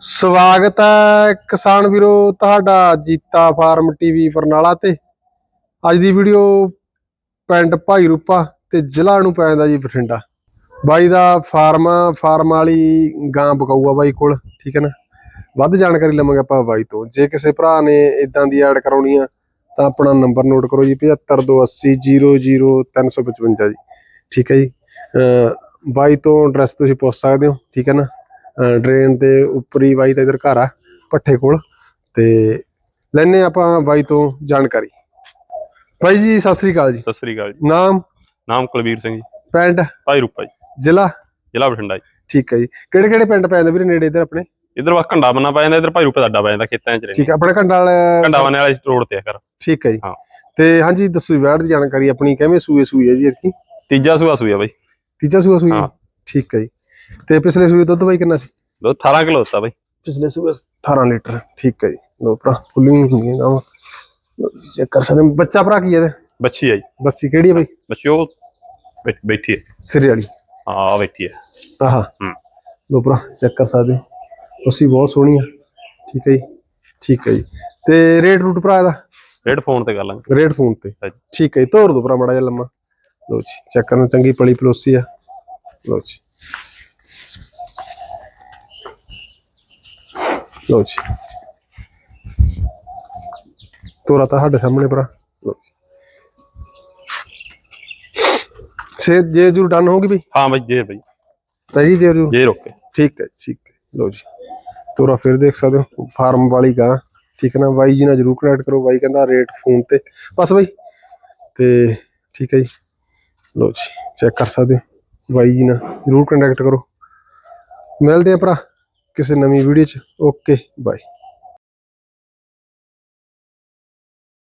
ਸਵਾਗਤ ਹੈ ਕਿਸਾਨ ਵੀਰੋ ਤੁਹਾਡਾ ਜੀਤਾ ਫਾਰਮ ਟੀਵੀ ਬਰਨਾਲਾ ਤੇ। ਅੱਜ ਦੀ ਵੀਡੀਓ ਪਿੰਡ ਭਾਈ ਰੂਪਾ ਤੇ ਜ਼ਿਲ੍ਹਾ ਨੂੰ ਪੈਂਦਾ ਜੀ ਬਠਿੰਡਾ। ਬਾਈ ਦਾ ਫਾਰਮ ਫਾਰਮ ਵਾਲੀ ਗਾਂ ਬਕਾਊਆ ਬਾਈ ਕੋਲ, ਠੀਕ ਹੈ ਨਾ? ਵੱਧ ਜਾਣਕਾਰੀ ਲਵਾਂਗੇ ਆਪਾਂ ਬਾਈ ਤੋਂ। ਜੇ ਕਿਸੇ ਭਰਾ ਨੇ ਇਦਾਂ ਦੀ ਐਡ ਕਰਾਉਣੀ ਆ, ਤਾਂ ਆਪਣਾ ਨੰਬਰ ਨੋਟ ਕਰੋ ਜੀ 7528000355 ਜੀ। ਠੀਕ ਹੈ ਜੀ। ਅਹ ਬਾਈ ਤੋਂ ਐਡਰੈਸ ਤੁਸੀਂ ਪੁੱਛ ਸਕਦੇ ਹੋ, ਠੀਕ ਹੈ ਨਾ? ਡਰੇਨ ਦੇ ਉੱਪਰੀ ਬਾਈ ਦਾ ਇਧਰ ਘਰ ਆ ਪੱਠੇ ਕੋਲ। ਤੇ ਲੈਨੇ ਆਪਾਂ ਬਾਈ ਤੋਂ ਜਾਣਕਾਰੀ। ਬਾਈ ਜੀ ਸਤਿ ਸ੍ਰੀ ਅਕਾਲ ਜੀ। ਸਤਿ ਸ੍ਰੀ ਅਕਾਲ ਜੀ। ਨਾਮ? ਨਾਮ ਕੁਲਵੀਰ ਸਿੰਘ ਜੀ। ਪਿੰਡ? ਭਾਈ ਰੂਪਾ ਜੀ। ਜ਼ਿਲ੍ਹਾ? ਜ਼ਿਲ੍ਹਾ ਬਠਿੰਡਾ ਜੀ। ਠੀਕ ਹੈ ਜੀ। ਕਿਹੜੇ ਕਿਹੜੇ ਪਿੰਡ ਪੈਂਦੇ ਵੀਰੇ ਨੇੜੇ ਇਧਰ ਆਪਣੇ? ਇਧਰ ਵਾ ਘੰਡਾ ਬੰਨਾ ਪੈ ਜਾਂਦਾ ਇਧਰ ਭਾਈ ਰੂਪਾ ਸਾਡਾ ਪੈ ਜਾਂਦਾ ਖੇਤਾਂ 'ਚ ਰਹਿੰਦੇ ਠੀਕ ਹੈ ਆਪਣੇ ਘੰਟਾ ਵਾਲੇ ਘੰਡਾ ਬੰਨੇ ਵਾਲੇ ਰੋਡ ਤੇ ਆ ਕਰ ਠੀਕ ਹੈ ਜੀ। ਹਾਂ। ਤੇ ਹਾਂਜੀ ਦੱਸੋ ਵੈੜ ਦੀ ਜਾਣਕਾਰੀ ਆਪਣੀ ਕਿਵੇਂ ਸੂਏ ਸੂਈ ਹੈ ਜੀ ਇਰਕੀ ਤੀਜਾ ਸੂਆ ਸੂਆ ਬਾਈ। ਤੀਜਾ ਸੂਆ ਸੂਈ। ਠੀਕ ਹੈ ਜੀ। ਤੇ ਪਿਛਲੇ ਸੂਏ ਦੁੱਧ ਬਾਈ ਕਿੰਨਾ ਸੀ? ਦੁੱਧ 18 ਕਿਲੋ ਦਿੱਤਾ ਬਾਈ। ਪਿਛਲੇ ਸੂਏ 18 ਲੀਟਰ ਠੀਕ ਹੈ ਜੀ। ਲੋ ਭਰਾ ਫੁੱਲੀਆਂ ਹੁੰਦੀਆਂ ਗਾਵਾਂ। ਚੈੱਕ ਕਰ ਸਕਦੇ ਹਾਂ। ਬੱਚਾ ਭਰਾ ਕੀ ਹੈ ਇਹਦੇ? ਬੱਚੀ ਆ ਜੀ। ਬੱਸੀ ਕਿਹੜੀ ਹੈ ਬਾਈ? ਬੱਚੀ ਉਹ ਬੈਠ- ਹੈ। ਸਿਰੇ ਵਾਲੀ। ਹਾਂ ਬੈਠੀ ਹੈ। ਆਹਾ। ਹੂੰ। ਲੋ ਭਰਾ ਚੈੱਕ ਕਰ ਸਕਦੇ ਹੋ। ਉਸੀ ਬਹੁਤ ਸੋਹਣੀ ਆ। ਠੀਕ ਹੈ ਜੀ। ਠੀਕ ਹੈ ਜੀ। ਤੇ ਰੇਟ ਰੂਟ ਭਰਾ ਇਹਦਾ? ਰੇਡ ਫੋਨ ਤੇ ਕਰ ਲਾਂਗੇ। ਰੇਟ ਫੋਨ ਤੇ। ਠੀਕ ਹੈ ਜੀ। ਤੋਰ ਦੋ ਭਰਾ ਮੜਾ ਜਿਹਾ ਲੰਮਾ। ਲੋ ਜੀ ਚੈੱਕ ਕਰਨ ਚੰਗੀ ਪਲੀ ਪਲੋਸੀ ਆ। ਲੋ ਜੀ। ਲੋ ਜੀ। ਤੋਰਾ ਤਾਂ ਸਾਡੇ ਸਾਹਮਣੇ ਭਰਾ। ਸੇ ਜੇ ਜੂ ਡਨ ਹੋਗੀ ਬਈ? ਹਾਂ ਬਾਈ ਜੇ ਬਾਈ। ਰਹੀ ਜੇ ਜੂ ਜੇ। ਰੋਕੇ। ਠੀਕ ਹੈ ਠੀਕ ਹੈ। ਲੋ ਜੀ। ਤੋਰਾ ਫਿਰ ਦੇਖ ਸਕਦੇ ਹੋ ਫਾਰਮ ਵਾਲੀ ਗਾਂ। ਠੀਕ ਹੈ ਨਾ ਬਾਈ ਜੀ ਨਾਲ ਜਰੂਰ ਕਨੈਕਟ ਕਰੋ। ਬਾਈ ਕਹਿੰਦਾ ਰੇਟ ਫੋਨ ਤੇ। ਬਸ ਬਾਈ। ਤੇ ਠੀਕ ਹੈ ਜੀ। ਲੋ ਜੀ ਚੈੱਕ ਕਰ ਸਕਦੇ ਹੋ। ਬਾਈ ਜੀ ਨਾਲ ਜਰੂਰ ਕੰਟੈਕਟ ਕਰੋ। ਮਿਲਦੇ ਆ ਭਰਾ। ਕਿਸੇ ਨਵੀਂ ਵੀਡੀਓ ਚ। Okay bye